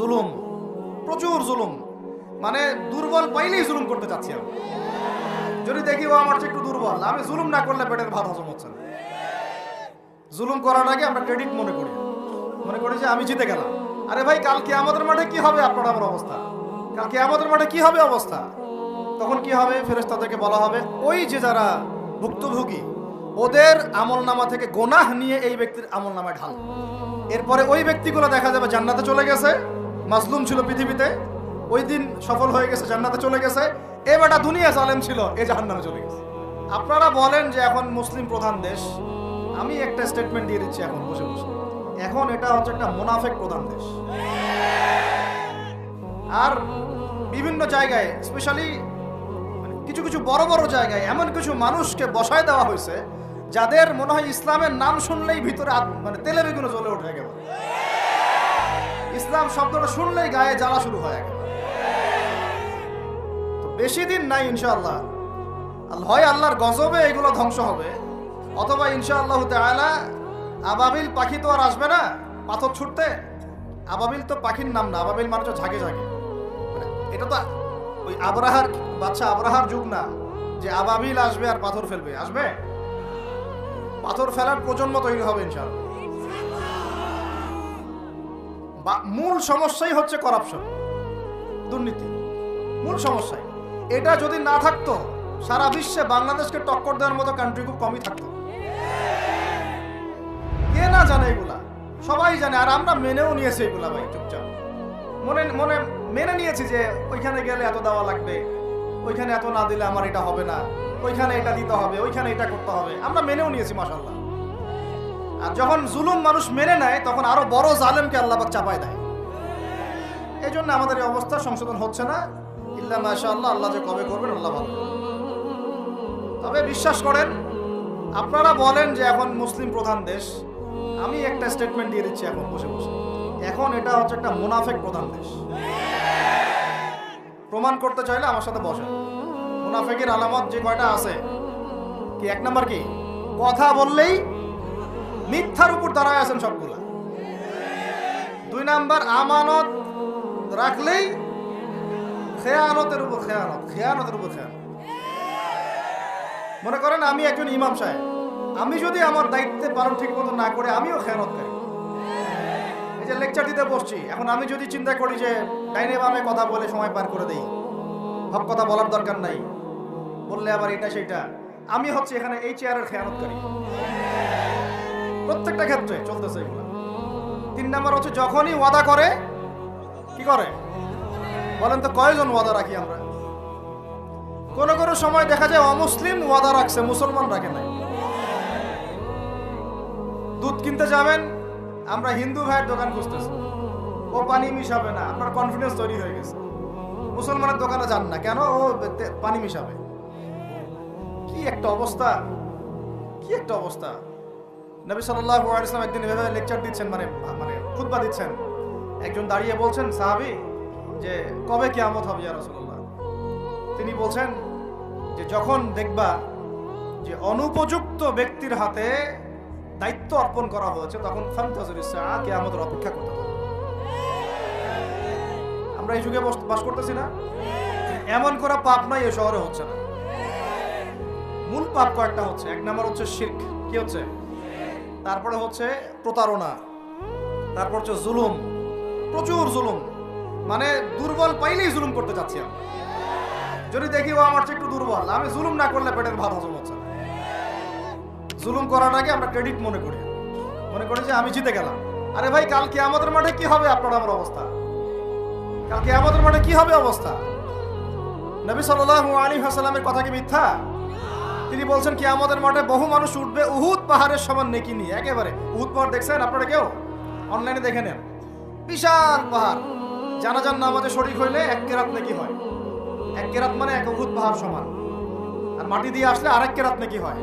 জুলুম, প্রচুর জুলুম। মানে দুর্বল পাইলেই জুলুম করতে চাচ্ছি আমি। যদি দেখি, ও আমার একটু দুর্বল আমি জুলুম না করলে পেটের ভাত হজম হচ্ছে না। জুলুম করার আগে আমরা ক্রেডিট মনে করি। মনে করি যে আমি জিতে গেলাম। আরে ভাই কালকে আমাদের মাঠে কি হবে আপনার আমার অবস্থা? কালকে আমাদের মাঠে কি হবে অবস্থা? তখন কি হবে? ফেরেশতাদেরকে বলা হবে, ওই যে যারা ভুক্তভোগী, ওদের আমল নামা থেকে গোনাহ নিয়ে এই ব্যক্তির আমল নামায় ঢাল। এরপরে ওই ব্যক্তিগুলো দেখা যাবে জান্নাতে চলে গেছে। মাজলুম ছিল পৃথিবীতে, ওই দিন সফল হয়ে গেছে, জান্নাতে চলে গেছে। এ দুনিয়া জালেম ছিল এ জাহান্নামে চলে গেছে। আপনারা বলেন যে এখন মুসলিম প্রধান দেশ, আমি একটা স্টেটমেন্ট দিয়ে দিচ্ছি এখন, বসে বসে। এখন এটা হচ্ছে একটা মোনাফেক প্রধান দেশ। আর বিভিন্ন জায়গায় স্পেশালি কিছু কিছু বড় বড় জায়গায়, এমন কিছু মানুষকে বসায় দেওয়া হয়েছে, যাদের মনে হয় ইসলামের নাম শুনলেই ভিতরে মানে তেলে বেগুনে জ্বলে ওঠে গেল। ইসলাম শব্দটা শুনলেই গায়ে জ্বালা শুরু হয় তো বেশি দিন নাই ইনশাআল্লাহ। হয় আল্লাহর গজবে এগুলো ধ্বংস হবে। অথবা ইনশাআল্লাহ তাআলা আবাবিল পাখি তো আর আসবে না, পাথর ছুটতে। আবাবিল তো পাখির নাম না, আবাবিল মানে তো ঝাঁকে ঝাঁকে। মানে এটা তো ওই আবরাহার বাচ্চা আবরাহার যুগ না, যে আবাবিল আসবে আর পাথর ফেলবে। আসবে? পাথর ফেলার প্রজন্ম তৈরি হবে ইনশাআল্লাহ। মূল সমস্যাই হচ্ছে করাপশন দুর্নীতি। মূল সমস্যাই এটা যদি না থাকতো, সারা বিশ্বে বাংলাদেশকে টক্কর দেওয়ার মতো কান্ট্রি খুব কমই থাকতো। কে না জানে এগুলা? সবাই জানে, আর আমরা মেনেও নিয়েছি এগুলা ভাই, চুপচাপ। মনে মনে, মেনে নিয়েছি যে ওইখানে গেলে এত দেওয়া লাগবে, ওইখানে এত না দিলে আমার এটা হবে না, ওইখানে এটা দিতে হবে, ওইখানে এটা করতে হবে। আমরা মেনেও নিয়েছি মাসাল্লাহ আর যখন জুলুম মানুষ মেনে নেয়, তখন আরও বড় জালেমকে আল্লাহ চাপায় দেয়। এই জন্য আমাদের এই অবস্থা সংশোধন হচ্ছে না। ইল্লা মাশাআল্লাহ, আল্লাহ আল্লাহ যে কবে করবেন, আল্লাহ ভালো তবে বিশ্বাস করেন, আপনারা বলেন যে এখন মুসলিম প্রধান দেশ। আমি একটা স্টেটমেন্ট দিয়ে দিচ্ছি এখন বসে বসে। এখন এটা হচ্ছে একটা মুনাফেক প্রধান দেশ। প্রমাণ করতে চাইলে আমার সাথে বসেন। মুনাফেকের আলামত যে কয়টা আছে? কি এক নাম্বার কি? কথা বললেই মিথ্যার উপর দাঁড়ায় আছেন সবগুলা। দুই নাম্বার, আমানত রাখলেই খেয়ানতের উপর খেয়ানত, খেয়ানতের উপর খেয়ানত। মনে করেন, আমি একজন ইমাম সাহেব। আমি যদি আমার দায়িত্বে পালন ঠিক মতো না করে, আমিও খেয়ানত করি। এই যে লেকচার দিতে বসছি, এখন আমি যদি চিন্তা করি যে ডাইনে বামে কথা বলে সময় পার করে দেই হক কথা বলার দরকার নাই, বললে আবার এটা সেটা। আমি হচ্ছে এখানে এই চেয়ারের খেয়ানত করি। প্রত্যেকটা ক্ষেত্রে চলতেছে এগুলো। তিন নাম্বার হচ্ছে যখনই ওয়াদা করে, কি করে? বলেন তো কয়জন ওয়াদা রাখি আমরা? কোন কোন সময় দেখা যায় অমুসলিম ওয়াদা রাখছে, মুসলমান রাখে নাই। দুধ কিনতে যাবেন, আমরা হিন্দু ভাইয়ের দোকান খুঁজতেছি। ও পানি মিশাবে না, আপনার কনফিডেন্স তৈরি হয়ে গেছে। মুসলমানের দোকানে যান না, কেন? ও পানি মিশাবে। কি একটা অবস্থা, কি একটা অবস্থা? নবী সাল্লাল্লাহু আলাইহি ওয়াসাল্লাম একদিন এভাবে লেকচার দিচ্ছেন মানে মানে খুতবা দিচ্ছেন। একজন দাঁড়িয়ে বলছেন, সাহাবী, যে কবে কিয়ামত হবে ইয়া রাসূলুল্লাহ? তিনি বলছেন যে, যখন দেখবা যে অনুপযুক্ত ব্যক্তির হাতে দায়িত্ব অর্পণ করা হয়েছে, তখন সাআ কিয়ামতের অপেক্ষা করতে হবে। আমরা এই যুগে বস- করতেছি না। এমন করা পাপ নাই এই শহরে হচ্ছে না। মূল পাপ কয়েকটা হচ্ছে। এক নম্বর হচ্ছে শির্ক। কি হচ্ছে? তারপরে হচ্ছে প্রতারণা, তারপর হচ্ছে জুলুম, প্রচুর জুলুম। মানে দুর্বল পাইলেই জুলুম করতে চাচ্ছি আমি। যদি দেখি, ও আমার চেয়ে একটু দুর্বল আমি জুলুম না করলে পেটের ভাত হজম হচ্ছে জুলুম আগে আমরা ক্রেডিট মনে করি। মনে করি যে আমি জিতে গেলাম। আরে ভাই কালকে আমাদের মাঠে কি হবে আপনার আমার অবস্থা? কালকে আমাদের মাঠে কি হবে অবস্থা? নবী সাল্লাল্লাহু আলাইহি ওয়াসাল্লামের কথা কি মিথ্যা? তিনি বলছেন কি আমাদের মাঠে বহু মানুষ উঠবে উহুদ পাহাড়ের সমান নেকি নিয়ে। একেবারে উহুদ পাহাড় দেখছেন আপনারা কেউ? অনলাইনে দেখে নেন। বিশাল পাহাড়। জানাজান নামাজে শরিক হইলে এক কেরাত নাকি হয়। এক কেরাত মানে এক উহুদ পাহাড় সমান। আর মাটি দিয়ে আসলে আরেক কেরাত নাকি হয়।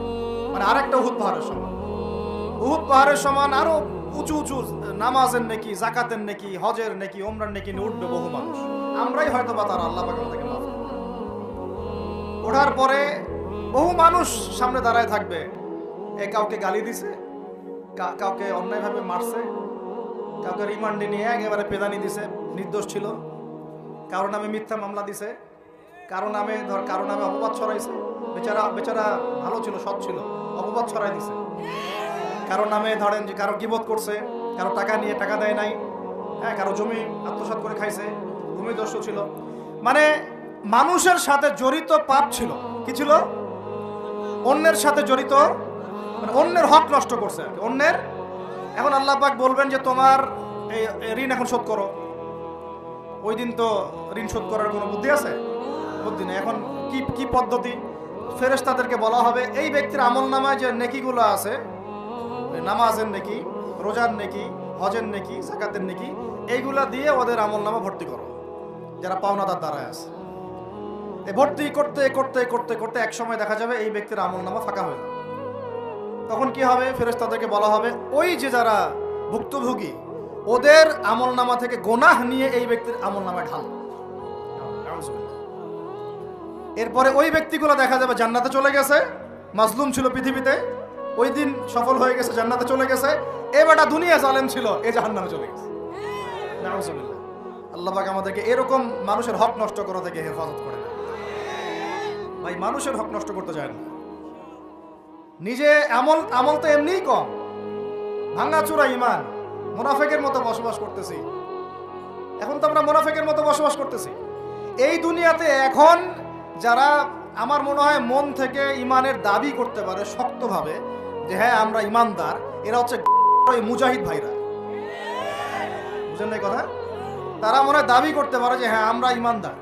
মানে আরেকটা উহুদ পাহাড়ের সমান। উহুদ পাহাড়ের সমান আরও উঁচু উঁচু নামাজের নাকি জাকাতের নাকি, হজের নাকি ওমরার নাকি উঠবে বহু মানুষ। আমরাই হয়তো বা তারা আল্লাহ পাক ওঠার পরে বহু মানুষ সামনে দাঁড়ায় থাকবে। এ কাউকে গালি দিছে কাউকে অন্যায়ভাবে মারছে, কাউকে রিমান্ডে নিয়ে একেবারে পেদানি দিছে, নির্দোষ ছিল। কারও নামে মিথ্যা মামলা দিছে, কারও নামে ধর, কারও নামে অপবাদ ছড়াইছে। বেচারা বেচারা ভালো ছিল, সৎ ছিল, অপবাদ ছড়াই দিছে। কারও নামে ধরেন যে কারও গিবত করছে, কারও টাকা নিয়ে টাকা দেয় নাই হ্যাঁ কারও জমি আত্মসাৎ করে খাইছে, ভূমিদস্যু ছিল। মানে মানুষের সাথে জড়িত পাপ ছিল। কি ছিল? অন্যের সাথে জড়িত মানে অন্যের হক নষ্ট করছে আর। অন্যের। এখন আল্লাহ পাক বলবেন যে তোমার এই ঋণ এখন শোধ করো। ওই দিন তো ঋণ শোধ করার কোনো বুদ্ধি আছে? বুদ্ধি নেই। এখন কি কি পদ্ধতি? ফেরেশ তাদেরকে বলা হবে, এই ব্যক্তির আমল নামায় যে নেকিগুলো আছে নামাজের নেকি, রোজার নেকি, হজের নেকি, জাকাতের নেকি, এইগুলা দিয়ে ওদের আমল নামা ভর্তি করো। যারা পাওনাদার দ্বারায় আছে। ভর্তি করতে করতে করতে করতে এক সময় দেখা যাবে এই ব্যক্তির আমল নামা ফাঁকা হয়ে যাবে। তখন কি হবে? ফেরেশ তাদেরকে বলা হবে, ওই যে যারা ভুক্তভোগী, ওদের আমল নামা থেকে গোনাহ নিয়ে এই ব্যক্তির আমল নামায় ঢাল। এরপরে ওই ব্যক্তিগুলো দেখা যাবে জান্নাতে চলে গেছে, মাজলুম ছিল পৃথিবীতে, ওই দিন সফল হয়ে গেছে, জান্নাতে চলে গেছে এ বেটা দুনিয়া জালেম ছিল, এ জাহান্নামে চলে গেছে। আল্লাহ আমাদেরকে এরকম মানুষের হক নষ্ট করা থেকে হেফাজত করে না ভাই মানুষের হক নষ্ট করতে যায় না। নিজে আমল আমল তো এমনিই কম। ভাঙ্গাচুরা ইমান, মোনাফেকের মতো বসবাস করতেছি। এখন তো আমরা মোনাফেকের মতো বসবাস করতেছি। এই দুনিয়াতে এখন যারা আমার মনে হয় মন থেকে ইমানের দাবি করতে পারে শক্তভাবে, যে হ্যাঁ আমরা ইমানদার, এরা হচ্ছে মুজাহিদ ভাইরা। বুঝেন না কথা? তারা মনে দাবি করতে পারে যে হ্যাঁ আমরা ইমানদার।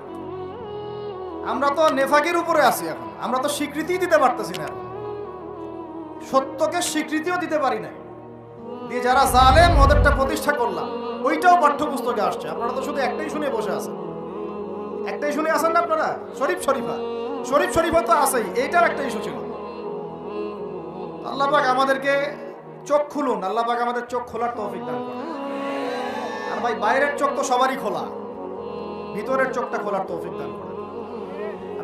আমরা তো নেফাকের উপরে আছি এখন। আমরা তো স্বীকৃতি দিতে পারতেছি না সত্যকে স্বীকৃতিও দিতে পারি না দিয়ে যারা জালেম, ওদেরটা প্রতিষ্ঠা করলাম। ওইটাও পাঠ্যপুস্তকে আসছে। আপনারা তো শুধু একটাই শুনে বসে আছেন। একটাই শুনে আছেন না আপনারা? শরীফ শরীফা। শরীফ শরীফা তো আছেই। এইটাও একটা ইস্যু ছিল। আল্লাহ পাক আমাদেরকে চোখ খুলুন। আল্লাহ পাক আমাদের চোখ খোলার তৌফিক দান করেন। আর ভাই, বাইরের চোখ তো সবারই খোলা। ভিতরের চোখটা খোলার তৌফিক দান করেন।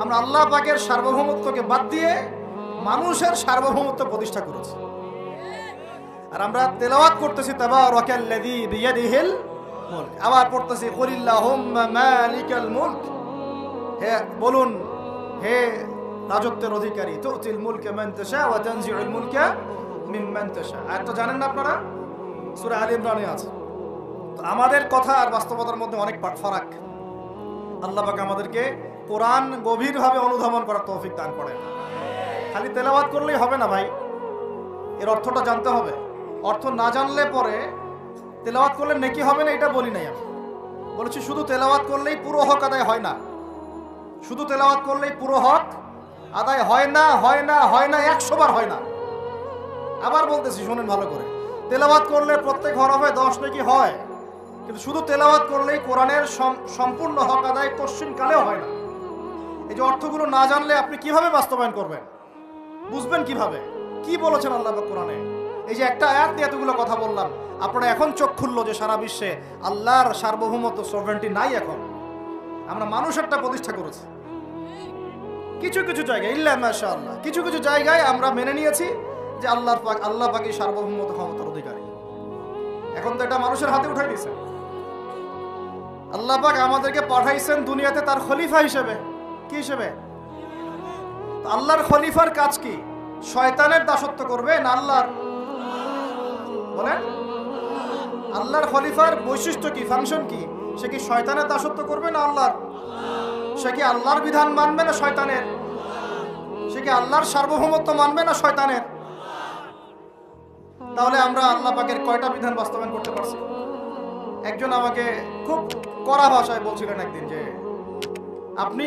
আমরা আল্লাহ পাকের সার্বভৌমত্বকে বাদ দিয়ে মানুষের সার্বভৌমত্ব প্রতিষ্ঠা করেছি। আর আমরা তেলাওয়াত করতেছি তাবারাকাল্লাযী বিয়াদিহিল মুলক। আবার পড়তেছি কুলিল্লাহুম্মা মালিকাল মুলক। হে, বলুন, হে রাজত্বের অধিকারী, তুতিল মুলকা মান তাশা ওয়া তানজিউল মুলকা মিম্মান তাশা। আর তো জানেন না আপনারা? সূরা আলী ইমরানে আছে। তো আমাদের কথা আর বাস্তবতার মধ্যে অনেক ফারাক। আল্লাহ পাক আমাদেরকে কোরআন গভীরভাবে অনুধাবন করার তৌফিক দান করেন। খালি তেলাওয়াত করলেই হবে না ভাই। এর অর্থটা জানতে হবে। অর্থ না জানলে পরে তেলাওয়াত করলে নেকি হবে না, এটা বলি নাই আমি। বলেছি শুধু তেলাওয়াত করলেই পুরো হক আদায় হয় না। শুধু তেলাওয়াত করলেই পুরো হক আদায় হয় না হয় না হয় না, একশো বার হয় না। আবার বলতেছি, শোনেন ভালো করে। তেলাওয়াত করলে প্রত্যেক ঘর হরফে দশ নাকি হয়। কিন্তু শুধু তেলাওয়াত করলেই কোরআনের সম্পূর্ণ হক আদায় কোশ্চিন কালেও হয় না। এই যে অর্থগুলো না জানলে আপনি কীভাবে বাস্তবায়ন করবেন? বুঝবেন কীভাবে? কি বলেছেন আল্লাহ কোরআনে? এই যে একটা আয়াত নিয়ে এতগুলো কথা বললাম, আপনারা এখন চোখ খুললো যে সারা বিশ্বে আল্লাহর সার্বভৌমত্ব সভেন্টি নাই এখন। আমরা মানুষেরটা প্রতিষ্ঠা করেছি। কিছু কিছু জায়গায়, ইল্লা মাশা আল্লাহ কিছু কিছু জায়গায় আমরা মেনে নিয়েছি যে আল্লাহর পাক, আল্লাহ পাকি সার্বভৌমত্ব ক্ষমতার অধিকারী। এখন তো এটা মানুষের হাতে উঠাই দিয়েছে আল্লাহ পাক আমাদেরকে পাঠাইছেন দুনিয়াতে তার খলিফা হিসেবে। কি হিসেবে? আল্লাহর খলিফার কাজ কি? শয়তানের দাসত্ব করবে না আল্লাহর? বলেন। আল্লাহর খলিফার বৈশিষ্ট্য কি ফাংশন কি? সে কি শয়তানের দাসত্ব করবে না আল্লাহর? সে কি আল্লাহর বিধান মানবে না শয়তানের? সে কি আল্লাহর সার্বভৌমত্ব মানবে না শয়তানের? তাহলে আমরা আল্লাহ পাকের কয়টা বিধান বাস্তবায়ন করতে পারছি? একজন আমাকে খুব কড়া ভাষায় বলছিলেন একদিন যে, আপনি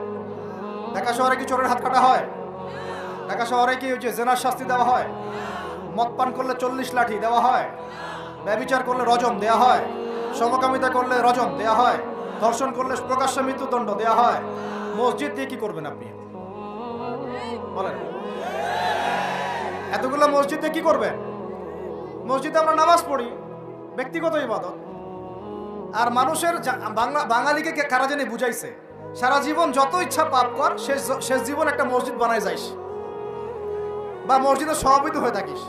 ঢাকা শহরে কি চোরের হাত কাটা হয়? ঢাকা শহরে কি যে জেনার শাস্তি দেওয়া হয়? মদ পান করলে চল্লিশ লাঠি দেওয়া হয়? ব্যবিচার করলে রজম দেওয়া হয়? সমকামিতা করলে রজম দেওয়া হয়? ধর্ষণ করলে প্রকাশ্য মৃত্যুদণ্ড দেওয়া হয়? মসজিদ দিয়ে কি করবেন আপনি? বলেন। এতগুলো মসজিদে কি করবেন? মসজিদে আমরা নামাজ পড়ি, ব্যক্তিগত ইবাদত। আর মানুষের বাংলা বাঙালিকে কারা জানি বুঝাইছে? সারা জীবন যত ইচ্ছা পাপ কর, শেষ শেষ জীবন একটা মসজিদ বানায় যাইস। বা মসজিদের সভাপতি হয়ে থাকিস।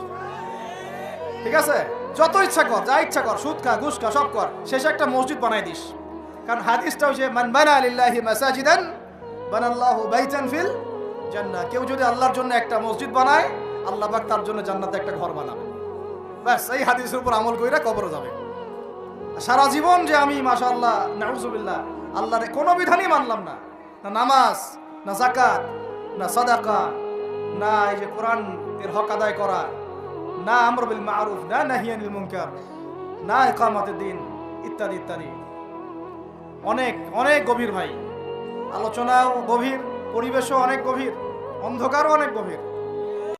ঠিক আছে? যত ইচ্ছা কর, যা ইচ্ছা কর, সুদ খা, ঘুষ খা, সব কর, শেষে একটা মসজিদ বানাই দিস। কারণ হাদিসটা হচ্ছে মান বানা লিল্লাহি মাসাজিদান, বানাল্লাহু বাইতান ফিল জান্নাহ। কেউ যদি আল্লাহর জন্য একটা মসজিদ বানায়, আল্লাহ পাক তার জন্য জান্নাতে একটা ঘর বানাবে। ব্যাস, এই হাদিসের উপর আমল কইরা কবরে যাবে। সারা জীবন যে আমি, মাশাআল্লাহ, নাউজুবিল্লাহ আল্লাহর কোনো বিধানই মানলাম না। না নামাজ, না জাকাত না সাদাকা, না এই যে কোরআন এর হক আদায় করা, না আমর বিল মারুফ, না নাহিয়ানিল মুনকার, না ইকামাতের দিন, ইত্যাদি ইত্যাদি। অনেক অনেক গভীর ভাই। আলোচনাও গভীর, পরিবেশও অনেক গভীর, অন্ধকারও অনেক গভীর।